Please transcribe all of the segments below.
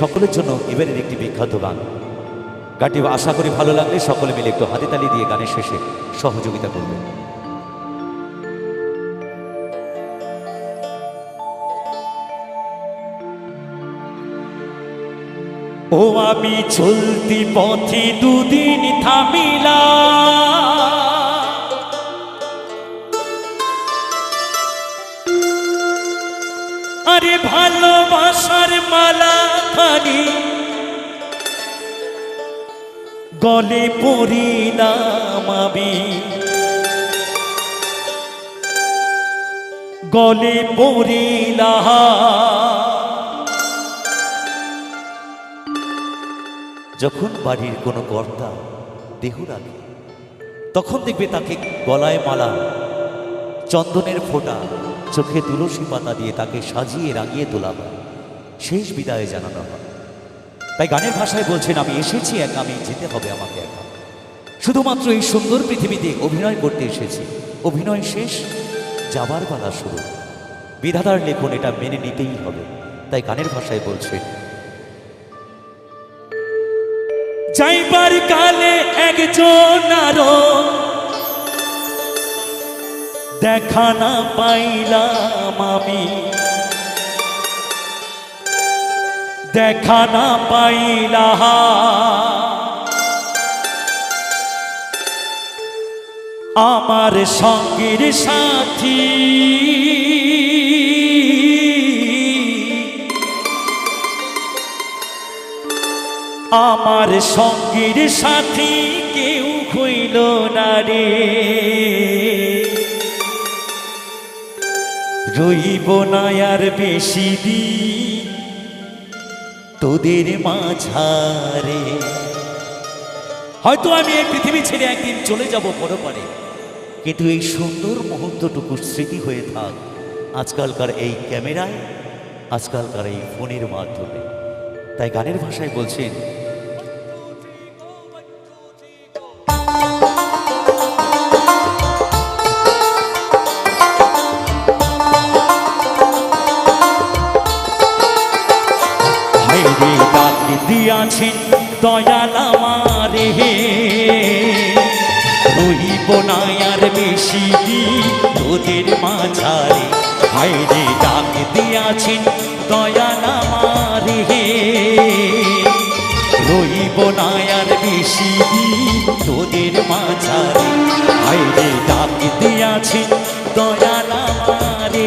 সকলের জন্য এবারের একটি বিখ্যাত গান। গানটি আশা করি ভালো লাগলে সকলে মিলে একটু হাতে তালি দিয়ে গানের শেষে সহযোগিতা করবেন ও আমি চলতি পথে দুদিন থামিলা আরে ভালোবাসার মালা খানি। গলে পড়িলাম আমি। গলে পড়িলাম। যখন বাড়ির কোনো কর্তা দেহ রাখে, তখন দেখবে তাকে গলায় মালা, চন্দনের ফোঁটা চোখে তুলসী পাতা দিয়ে তাকে সাজিয়ে রাগিয়ে তোলা হয় শেষ বিদায় জানানো হয়। তাই গানের ভাষায় বলছেন, আমি এসেছি এক, আমি যেতে হবে আমাকে একা। শুধুমাত্র এই সুন্দর পৃথিবীতে অভিনয় করতে এসেছি। অভিনয় শেষ, যাবার পালা শুরু। বিধাতার লেখন এটা মেনে নিতেই হবে। তাই গানের ভাষায় বলছেন যাইবার কালে একজন আরও দেখা না পাইলাম আমি। দেখা না পাইলাম। আমার সঙ্গীর সাথী। আমার সঙ্গীর সাথী কেউ হইল না রে। রইব না আর বেশি দিন তোদের মাঝারে। হয়তো আমি এই পৃথিবী ছেড়ে একদিন চলে যাব পরপারে, কিন্তু এই সুন্দর মুহূর্তটুকু স্মৃতি হয়ে থাক আজকালকার এই ক্যামেরায়, আজকালকার এই ফোনের মাধ্যমে। তাই গানের ভাষায় বলছেন দিয়াছেন দয়াল আমারে রহিব না আর বেশি তোদের মাঝারে। হাইরে ডাক দিয়াছেন দয়াল আমারে রহিব না আর বেশি তোদের মাঝারে। হাইরে ডাক দিয়াছেন দয়াল আমারে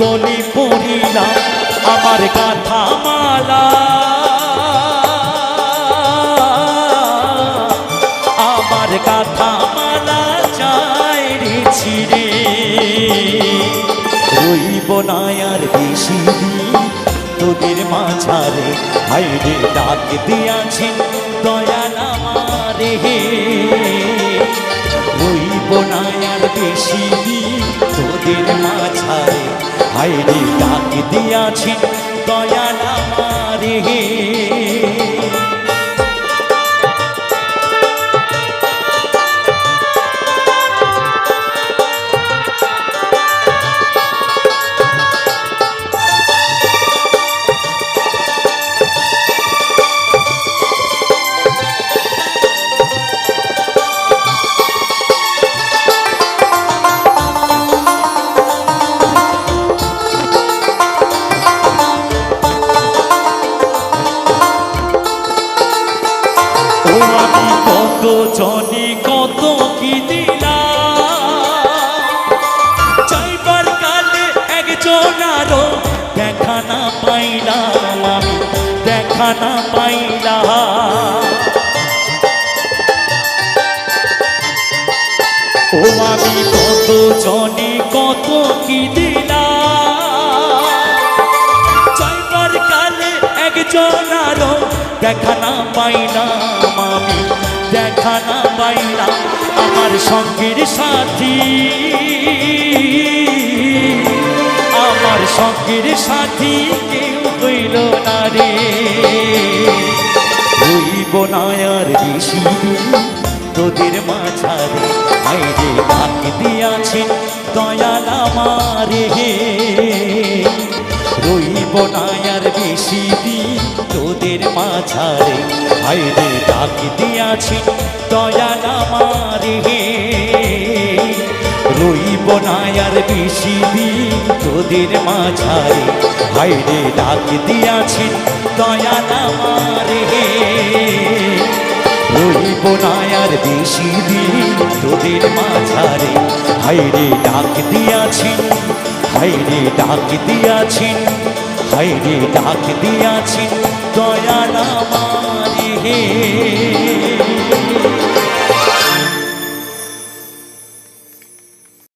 গলে পড়িলাম আমার গাথা মালা। আমার গাথা মালা চাই রে ছিড়ে। রইব না আর বেশি তোদের মাঝারে। হাইরে ডাক দিয়াছেন দয়াল আমারে। রইব হাইরে ডাক দিয়াছি দয়াল আমারে কত জনে কত কি দিলাম? চাইবার কালে একজন আরও দেখা না পাইলাম আমি, দেখা না পাইলাম। ও আমি কত জনে কত কি দিলাম? চাইবার কালে একজন আরও দেখা না পাইলাম। আমি দেখা না পাইলাম আমার সঙ্গের সাথী। আমার সঙ্গের সাথী কেউ হইল না রে। রইব না আর বেশি তোদের মাঝারে আইরে ডাক দিয়াছেন দয়াল আমারে। রইব না আর বেশি দিন মাঝারে। আইরে ডাক দিয়াছেন দয়াল আমারে হে। রইব না আর বেশি দিন তোদের মাঝারে। হাইরে ডাক দিয়াছেন দয়াল আমারে হে। রইব না আর বেশি দিন তোদের মাঝারে। হাইরে ডাক দিয়াছেন হাইরে ডাক দিয়াছেন হাইরে ডাক দিয়াছেন দয়াল আমারে হে।